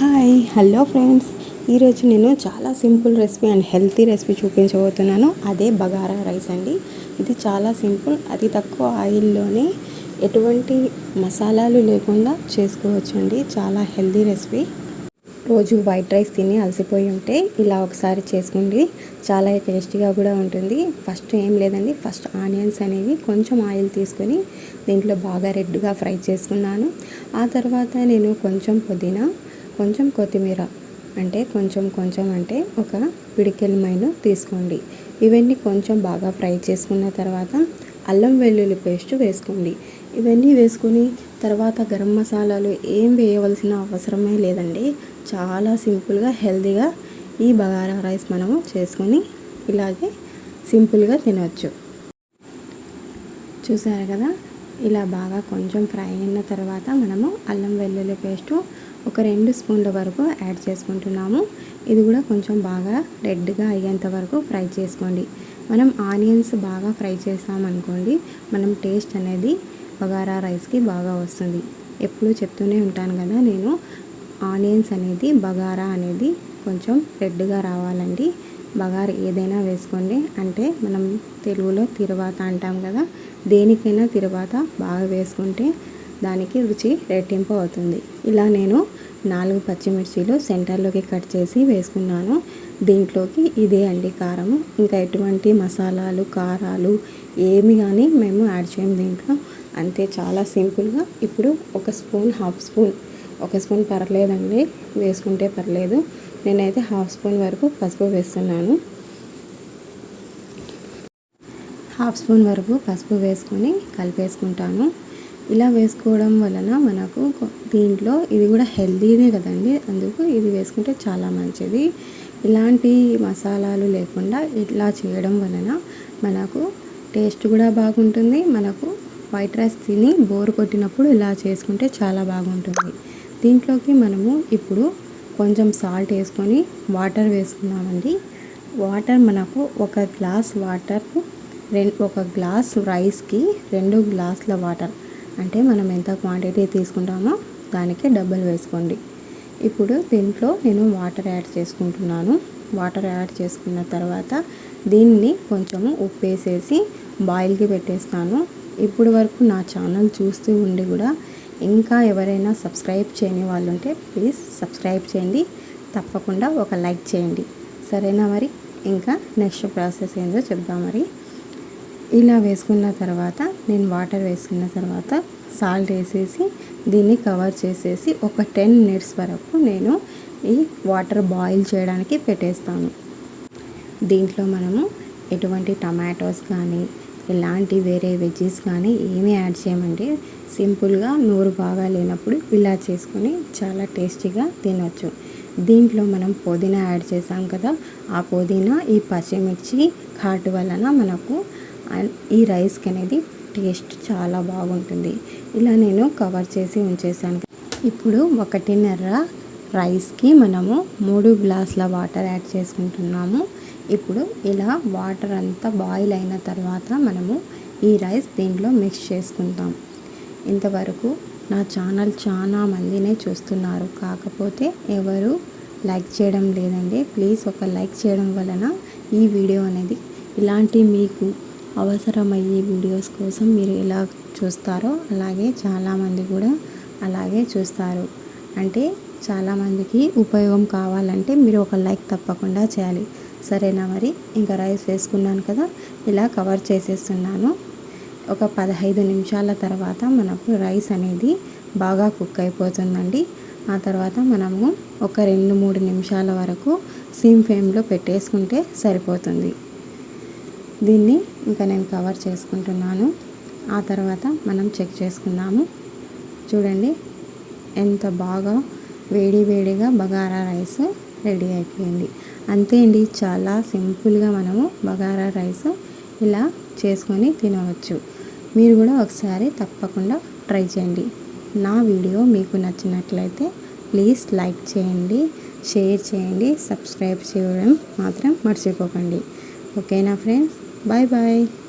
Hi hello friends. ఈరోజు నేను చాలా simple recipe and healthy recipe చూపించబోతున్నాను. అదే బగారా రైస్ అండి. ఇది చాలా సింపుల్ అతి తక్కువ ఆయిల్లోనే ఎటువంటి మసాలాలు లేకుండా చేసుకోవచ్చు అండి చాలా హెల్తీ రెసిపీ. రోజు వైట్ రైస్ తిని అలసిపోయి ఉంటే ఇలా ఒకసారి చేసుకోండి చాలా టేస్టీగా కూడా ఉంటుంది. ఫస్ట్ ఏం లేదండి ఫస్ట్ ఆనియన్స్ అనేవి కొంచెం ఆయిల్ తీసుకొని దీంట్లో బాగా రెడ్గా ఫ్రై చేసుకున్నాను. ఆ తర్వాత నేను కొంచెం పుదీనా కొంచెం కొత్తిమీర అంటే కొంచెం కొంచెం అంటే ఒక పిడికెల్ మైను తీసుకోండి. ఇవన్నీ కొంచెం బాగా ఫ్రై చేసుకున్న తర్వాత అల్లం వెల్లుల్లి పేస్ట్ వేసుకోండి. ఇవన్నీ వేసుకుని తర్వాత గరం మసాలాలు ఏం వేయవలసిన అవసరమే లేదండి. చాలా సింపుల్గా హెల్తీగా ఈ బగారా రైస్ మనము చేసుకొని ఇలాగే సింపుల్గా తినవచ్చు చూసారు కదా? ఇలా బాగా కొంచెం ఫ్రై అయిన తర్వాత మనము అల్లం వెల్లుల్లి పేస్టు ఒక రెండు స్పూన్ల వరకు యాడ్ చేసుకుంటున్నాము. ఇది కూడా కొంచెం బాగా రెడ్గా అయ్యేంత వరకు ఫ్రై చేసుకోండి. మనం ఆనియన్స్ బాగా ఫ్రై చేసామనుకోండి మనం టేస్ట్ అనేది బగారా రైస్కి బాగా వస్తుంది. ఎప్పుడూ చెప్తూనే ఉంటాను కదా నేను ఆనియన్స్ అనేది బగారా అనేది కొంచెం రెడ్గా రావాలండి. బగారు ఏదైనా వేసుకోండి. అంటే మనం తెలుగులో తిరువాత అంటాం కదా దేనికైనా తిరువాత బాగా వేసుకుంటే దానికి రుచి రెట్టింపు అవుతుంది. ఇలా నేను నాలుగు పచ్చిమిర్చీలు సెంటర్లోకి కట్ చేసి వేసుకున్నాను. దీంట్లోకి ఇదే అండి కారం ఇంకా ఎటువంటి మసాలాలు కారాలు ఏమి కానీ మేము యాడ్ చేయం దీంట్లో. అంతే చాలా సింపుల్గా. ఇప్పుడు ఒక స్పూన్ హాఫ్ స్పూన్ ఒక స్పూన్ పర్లేదండి. వేసుకుంటే పర్లేదు. నేనైతే హాఫ్ స్పూన్ వరకు పసుపు వేస్తున్నాను. హాఫ్ స్పూన్ వరకు పసుపు వేసుకొని కలిపేసుకుంటాను. ఇలా వేసుకోవడం వలన మనకు దీంట్లో ఇది కూడా హెల్తీనే కదండి. అందుకు ఇది వేసుకుంటే చాలా మంచిది. ఇలాంటి మసాలాలు లేకుండా ఇట్లా చేయడం వలన మనకు టేస్ట్ కూడా బాగుంటుంది. మనకు వైట్ రైస్ తిని బోర్ కొట్టినప్పుడు ఇలా చేసుకుంటే చాలా బాగుంటుంది. దీంట్లోకి మనము ఇప్పుడు కొంచెం సాల్ట్ వేసుకొని వాటర్ వేసుకున్నామండి. వాటర్ మనకు ఒక గ్లాస్ వాటర్ రెండు ఒక గ్లాస్ రైస్కి రెండు గ్లాసుల వాటర్ అంటే మనం ఎంత క్వాంటిటీ తీసుకుంటామో దానికి డబ్బులు వేసుకోండి. ఇప్పుడు దీంట్లో నేను వాటర్ యాడ్ చేసుకుంటున్నాను. వాటర్ యాడ్ చేసుకున్న తర్వాత దీన్ని కొంచెము ఉప్పు వేసేసి బాయిల్కి పెట్టేస్తాను. ఇప్పుడు వరకు నా ఛానల్ చూస్తూ ఉండి కూడా ఇంకా ఎవరైనా సబ్స్క్రైబ్ చేయని వాళ్ళు ఉంటే ప్లీజ్ సబ్స్క్రైబ్ చేయండి. తప్పకుండా ఒక లైక్ చేయండి. సరేనా మరి? ఇంకా నెక్స్ట్ ప్రాసెస్ ఏందో చెప్దాం మరి. ఇలా వేసుకున్న తర్వాత నేను వాటర్ వేసుకున్న తర్వాత సాల్ట్ వేసేసి దీన్ని కవర్ చేసేసి ఒక టెన్ మినిట్స్ వరకు నేను ఈ వాటర్ బాయిల్ చేయడానికి పెట్టేస్తాను. దీంట్లో మనము ఎటువంటి టమాటోస్ కానీ ఎలాంటి వేరే వెజ్జెస్ కానీ ఏమీ యాడ్ చేయమండి. సింపుల్గా నోరు బాగా లేనప్పుడు ఇలా చేసుకొని చాలా టేస్టీగా తినొచ్చు. దీంట్లో మనం పుదీనా యాడ్ చేసాం కదా ఆ పుదీనా ఈ పచ్చిమిర్చి ఘాటు వలన మనకు ఈ రైస్కి అనేది టేస్ట్ చాలా బాగుంటుంది. ఇలా నేను కవర్ చేసి ఉంచేసాను. ఇప్పుడు ఒకటిన్నర రైస్కి మనము మూడు గ్లాసుల వాటర్ యాడ్ చేసుకుంటున్నాము. ఇప్పుడు ఇలా వాటర్ అంతా బాయిల్ అయిన తర్వాత మనము ఈ రైస్ దీంట్లో మిక్స్ చేసుకుంటాం. ఇంతవరకు నా ఛానల్ చాలా మందినే చూస్తున్నారు. కాకపోతే ఎవరు లైక్ చేయడం లేదండి. ప్లీజ్ ఒక లైక్ చేయడం వలన ఈ వీడియో అనేది ఇలాంటి మీకు అవసరమయ్యే వీడియోస్ కోసం మీరు ఎలా చూస్తారో అలాగే చాలామంది కూడా అలాగే చూస్తారు. అంటే చాలామందికి ఉపయోగం కావాలంటే మీరు ఒక లైక్ తప్పకుండా చేయాలి. సరేనా మరి? ఇంకా రైస్ వేసుకున్నాను కదా ఇలా కవర్ చేసేస్తున్నాను. ఒక పదహైదు నిమిషాల తర్వాత మనకు రైస్ అనేది బాగా కుక్ అయిపోతుందండి. ఆ తర్వాత మనము ఒక రెండు మూడు నిమిషాల వరకు సిమ్ ఫ్లేమ్లో పెట్టేసుకుంటే సరిపోతుంది. దీన్ని ఇంకా నేను కవర్ చేసుకుంటున్నాను. ఆ తర్వాత మనం చెక్ చేసుకుందాము. చూడండి ఎంత బాగా వేడి వేడిగా బగారా రైస్ రెడీ అయిపోయింది. అంతే అండి చాలా సింపుల్గా మనము బగారా రైస్ ఇలా చేసుకొని తినవచ్చు. మీరు కూడా ఒకసారి తప్పకుండా ట్రై చేయండి. నా వీడియో మీకు నచ్చినట్లయితే ప్లీజ్ లైక్ చేయండి షేర్ చేయండి సబ్స్క్రైబ్ చేయడం మాత్రం మర్చిపోకండి. ఓకేనా ఫ్రెండ్స్? Bye bye.